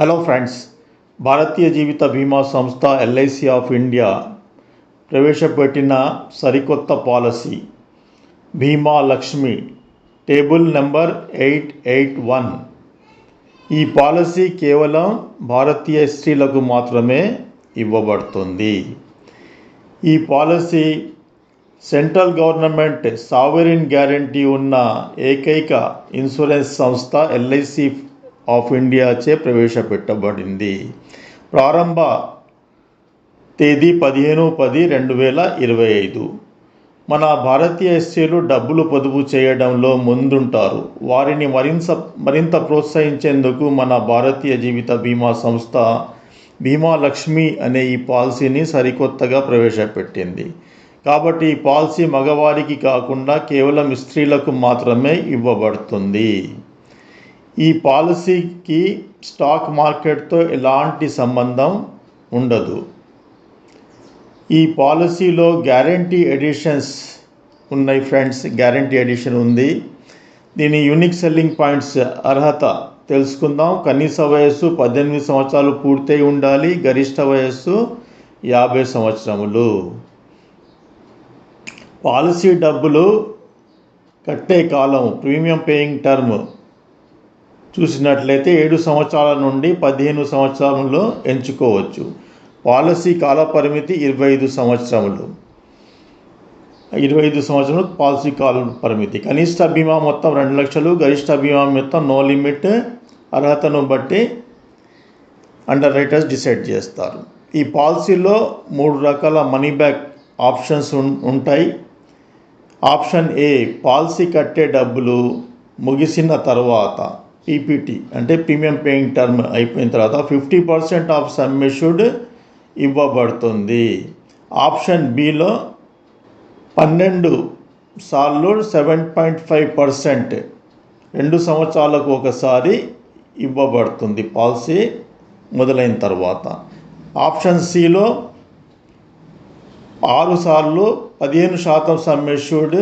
Hello friends భారతీయ జీవిత బీమా సంస్థ LIC of India ప్రవేశపెట్టిన సరికొత్త policy Bima Lakshmi table number eight eight one. ఈ పాలసీ కేవలం భారతీయ స్త్రీలకు మాత్రమే ఇవ్వబడుతుంది. ఈ policy central government sovereign guarantee ఉన్న ఏకైక ఇన్సూరెన్స్ సంస్థ ఎల్ఐసి ఆఫ్ ఇండియాచే ప్రవేశపెట్టబడింది. ప్రారంభ తేదీ పదిహేను పది రెండు వేల ఇరవై ఐదు. మన భారతీయ ఎస్సీలు డబ్బులు పొదుపు చేయడంలో ముందుంటారు. వారిని మరింత మరింత ప్రోత్సహించేందుకు మన భారతీయ జీవిత బీమా సంస్థ బీమా లక్ష్మి అనే ఈ పాలసీని సరికొత్తగా ప్రవేశపెట్టింది. కాబట్టి ఈ పాలసీ మగవారికి కాకుండా కేవలం స్త్రీలకు మాత్రమే ఇవ్వబడుతుంది. ఈ పాలసీకి స్టాక్ మార్కెట్తో ఎలాంటి సంబంధం ఉండదు. ఈ పాలసీలో గ్యారంటీ ఎడిషన్స్ ఉన్నాయి ఫ్రెండ్స్ గ్యారంటీ ఎడిషన్ ఉంది. దీని యూనిక్ సెల్లింగ్ పాయింట్స్ అర్హత తెలుసుకుందాం. కనీస వయస్సు పద్దెనిమిది సంవత్సరాలు పూర్తయి ఉండాలి గరిష్ట వయస్సు యాభై సంవత్సరములు. పాలసీ డబ్బులు కట్టే కాలం ప్రీమియం పేయింగ్ టర్మ్ చూసినట్లయితే ఏడు సంవత్సరాల నుండి పదిహేను సంవత్సరంలో ఎంచుకోవచ్చు. పాలసీ కాల పరిమితి ఇరవై ఐదు సంవత్సరములు ఇరవై ఐదు సంవత్సరాలు పాలసీ కాల పరిమితి కనిష్ట బీమా మొత్తం రెండు లక్షలు గరిష్ట బీమా మొత్తం నో లిమిట్ అర్హతను బట్టి అండర్ రైటర్స్ డిసైడ్ చేస్తారు. ఈ పాలసీలో మూడు రకాల మనీ బ్యాక్ ఆప్షన్స్ ఉంటాయి. ఆప్షన్ ఏ పాలసీ కట్టే డబ్బులు ముగిసిన తర్వాత పీపీటీ అంటే ప్రీమియం పేయింగ్ టర్మ్ అయిపోయిన తర్వాత ఫిఫ్టీ పర్సెంట్ ఆఫ్ సమ్మిషుడ్ ఇవ్వబడుతుంది. ఆప్షన్ బిలో పన్నెండు సార్లు సెవెన్ పాయింట్ ఫైవ్ పర్సెంట్ రెండు సంవత్సరాలకు ఒకసారి ఇవ్వబడుతుంది పాలసీ మొదలైన తర్వాత. ఆప్షన్ సిలో ఆరు సార్లు పదిహేను శాతం సమ్మెష్యూర్డ్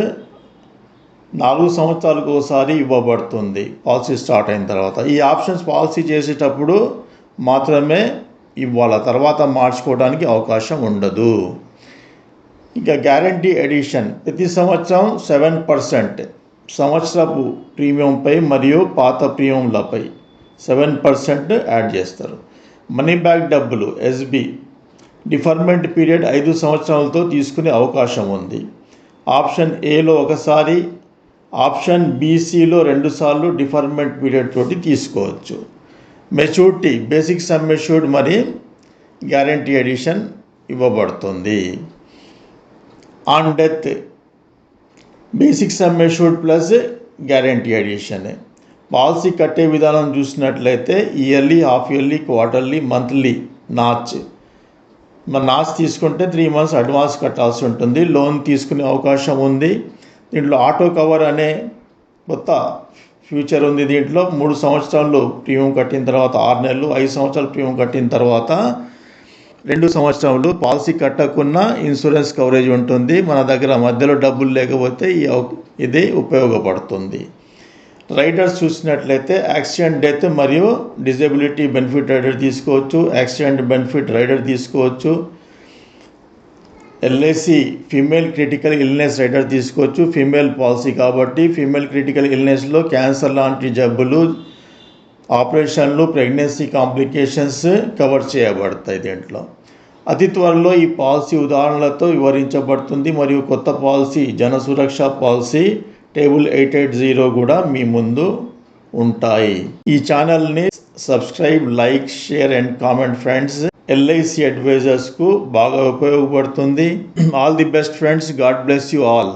నాలుగు సంవత్సరాలకు ఒకసారి ఇవ్వబడుతుంది. పాలసీ స్టార్ట్ అయిన తర్వాత. ఈ ఆప్షన్స్ పాలసీ చేసేటప్పుడు మాత్రమే ఇవ్వాలి. తర్వాత మార్చుకోవడానికి అవకాశం ఉండదు. ఇంకా గ్యారంటీ ఎడిషన్. ప్రతి సంవత్సరం సెవెన్ పర్సెంట్ సంవత్సరపు ప్రీమియంపై మరియు పాత ప్రీమియంలపై సెవెన్ పర్సెంట్ యాడ్ చేస్తారు. మనీ బ్యాక్ డబ్బులు ఎస్బి డిఫర్మెంట్ పీరియడ్ ఐదు సంవత్సరాలతో తీసుకునే అవకాశం ఉంది. ఆప్షన్ ఏలో ఒకసారి ఆప్షన్ బీసీలో రెండుసార్లు డిఫర్మెంట్ పీరియడ్ తోటి తీసుకోవచ్చు. మెచ్యూరిటీ బేసిక్ సమ్ మెచ్యూర్డ్ మరి గ్యారంటీ ఎడిషన్ ఇవ్వబడుతుంది. On death basic sum assured plus guarantee addition. Policy కట్టే విధానం చూసినట్లయితే yearly half yearly quarterly monthly NACH. మన నాచ్ తీసుకుంటే త్రీ మంత్స్ అడ్వాన్స్ కట్టాల్సి ఉంటుంది. లోన్ తీసుకునే అవకాశం ఉంది. దీంట్లో ఆటో కవర్ అనే కొత్త ఫ్యూచర్ ఉంది దీంట్లో. మూడు సంవత్సరాలు ప్రీమియం కట్టిన తర్వాత ఆరు నెలలు ఐదు సంవత్సరాలు ప్రీమియం కట్టిన తర్వాత రెండు సంవత్సరాలు పాలసీ కట్టకున్న ఇన్సూరెన్స్ కవరేజ్ ఉంటుంది. మన దగ్గర మధ్యలో డబ్బులు లేకపోతే ఈ ఇది ఉపయోగపడుతుంది. రైడర్స్ చూసినట్లయితే యాక్సిడెంట్ డెత్ మరియు డిజబిలిటీ బెనిఫిట్ రైడర్ తీసుకోవచ్చు. యాక్సిడెంట్ బెనిఫిట్ రైడర్ తీసుకోవచ్చు. LIC female critical illness rider తీసుకోవచ్చు. ఫీమేల్ పాలసీ కాబట్టి ఫీమేల్ క్రిటికల్ ఇల్నెస్లో క్యాన్సర్ లాంటి జబ్బులు ఆపరేషన్లు ప్రెగ్నెన్సీ కాంప్లికేషన్స్ కవర్ చేయబడతాయి దీంట్లో. అతి త్వరలో ఈ పాలసీ ఉదాహరణలతో వివరించబడుతుంది. మరియు కొత్త policy Jan Suraksha policy table eight eight zero కూడా మీ ముందు ఉంటాయి. ఈ ఛానల్ని subscribe like share and comment friends. LIC అడ్వైజర్స్కు బాగా ఉపయోగపడుతుంది. All the best friends God bless you all